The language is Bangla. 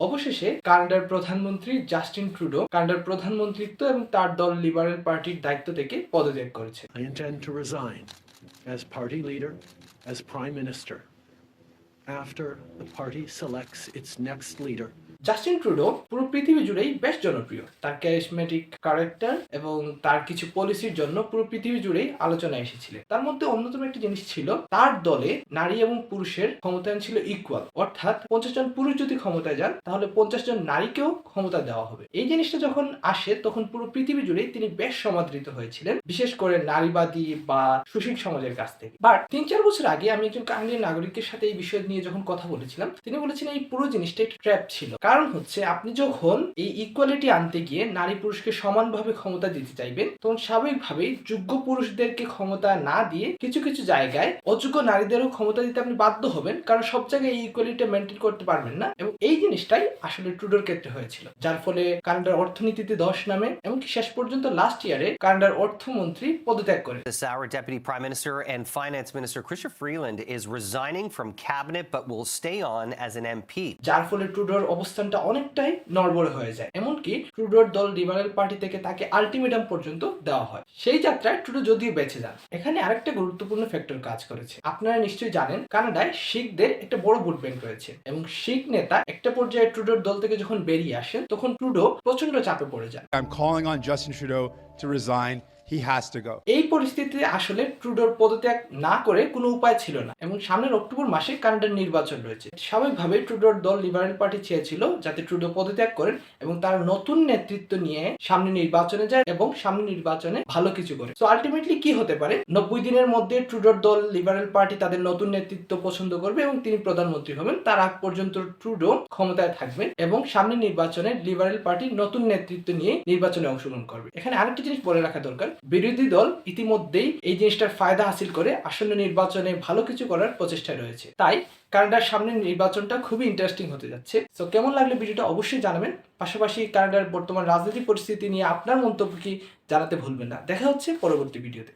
অবশেষে কানাডার প্রধানমন্ত্রী জাস্টিন ট্রুডো কানাডার প্রধানমন্ত্রীত্ব এবং তার দল লিবারেল পার্টির দায়িত্ব থেকে পদত্যাগ করেছে। I intend to resign as party leader as prime minister after the party selects its next Justin Trudeau পুরো পৃথিবী জুড়েই বেশ জনপ্রিয়। তার ক্যারিসমেটিক ক্যারেক্টার এবং তার কিছু পলিসির জন্য পুরো পৃথিবী জুড়েই আলোচনা এসেছিলেন। তার মধ্যে অন্যতম একটি জিনিস ছিল, তার দলে নারী এবং পুরুষের ক্ষমতায়ন ছিল ইকুয়াল অর্থাৎ পঞ্চাশ জন পুরুষ যদি ক্ষমতায় যান, তাহলে পঞ্চাশ জন নারীকেও ক্ষমতা দেওয়া হবে। এই জিনিসটা যখন আসে, তখন পুরো পৃথিবী জুড়েই তিনি বেশ সমাদৃত হয়েছিলেন, বিশেষ করে নারীবাদী বা সুশীল সমাজের কাছ থেকে। বাট তিন চার বছর আগে আমি একজন কানাডিয়ান নাগরিকের সাথে এই বিষয় নিয়ে যখন কথা বলেছিলাম, তিনি বলেছিলেন এই পুরো জিনিসটা একটু ট্র্যাপ ছিল। কারণ হচ্ছে আপনি যখন এই ইকুয়ালিটি আনতে গিয়ে নারী পুরুষকে সমানভাবে ক্ষমতা দিতে চাইবেন তখন স্বাভাবিকভাবেই যোগ্য পুরুষদেরকে ক্ষমতা না দিয়ে কিছু কিছু জায়গায় অযোগ্য নারীদেরও ক্ষমতা দিতে আপনি বাধ্য হবেন কারণ সব জায়গায় এই ইকুয়ালিটি মেনটেন করতে পারবেন না এবং এই জিনিসটাই আসলে ট্রুডোর ক্ষেত্রে হয়েছিল যার ফলে কানাডার অর্থনীতিতে ধস নামে এমনকি শেষ পর্যন্ত লাস্ট ইয়ারে কানাডার অর্থমন্ত্রী পদত্যাগ করেন Deputy Prime Minister and Finance Minister Chrystia Freeland is resigning from cabinet but will stay on as an MP. যার ফলে ট্রুডোর অবস্থানটা অনেকটাই নড়বড়ে হয়ে যায়। এমনকি ট্রুডোর দল লিবারেল পার্টি থেকে তাকে আলটিমেটাম পর্যন্ত দেওয়া হয়। সেই যাত্রায় ট্রুডো যদিও বেঁচে যান, এখানে আরেকটা গুরুত্বপূর্ণ ফ্যাক্টর কাজ করেছে। আপনারা নিশ্চয়ই জানেন, কানাডায় শিখদের একটা বড় ভোট ব্যাংক রয়েছে এবং শিখ নেতা একটা পর্যায়ে ট্রুডোর দল থেকে যখন বেরিয়ে আসেন, তখন ট্রুডো প্রচণ্ড চাপে পড়ে যান I'm calling on Justin Trudeau to resign. He has to go. এই পরিস্থিতিতে আসলে ট্রুডোর পদত্যাগ না করে কোনো উপায় ছিল না। এবং সামনের অক্টোবর মাসে কানাডার নির্বাচন রয়েছে। স্বাভাবিকভাবে ট্রুডোর দল লিবারেল পার্টি চেয়েছিল যাতে ট্রুডো পদত্যাগ করেন এবং তার নতুন নেতৃত্ব নিয়ে সামনে নির্বাচনে যায় এবং সামনে নির্বাচনে ভালো কিছু করে। তো আলটিমেটলি কি হতে পারে? নব্বই দিনের মধ্যে ট্রুডোর দল লিবারেল পার্টি তাদের নতুন নেতৃত্ব পছন্দ করবে এবং তিনি প্রধানমন্ত্রী হবেন। তার আগ পর্যন্ত ট্রুডো ক্ষমতায় থাকবেন এবং সামনে নির্বাচনে লিবারেল পার্টি নতুন নেতৃত্ব নিয়ে নির্বাচনে অংশগ্রহণ করবে। এখানে আরেকটি জিনিস বলে রাখা দরকার। বিরোধী দল ইতিমধ্যেই এই জিনিসটার ফায়দা হাসিল করে আসন্ন নির্বাচনে ভালো কিছু করার প্রচেষ্টায় রয়েছে। তাই কানাডার সামনে নির্বাচনটা খুবই ইন্টারেস্টিং হতে যাচ্ছে। তো কেমন লাগলে ভিডিওটা অবশ্যই জানাবেন। পাশাপাশি কানাডার বর্তমান রাজনৈতিক পরিস্থিতি নিয়ে আপনার মন্তব্য কি জানাতে ভুলবেন না। দেখা হচ্ছে পরবর্তী ভিডিওতে।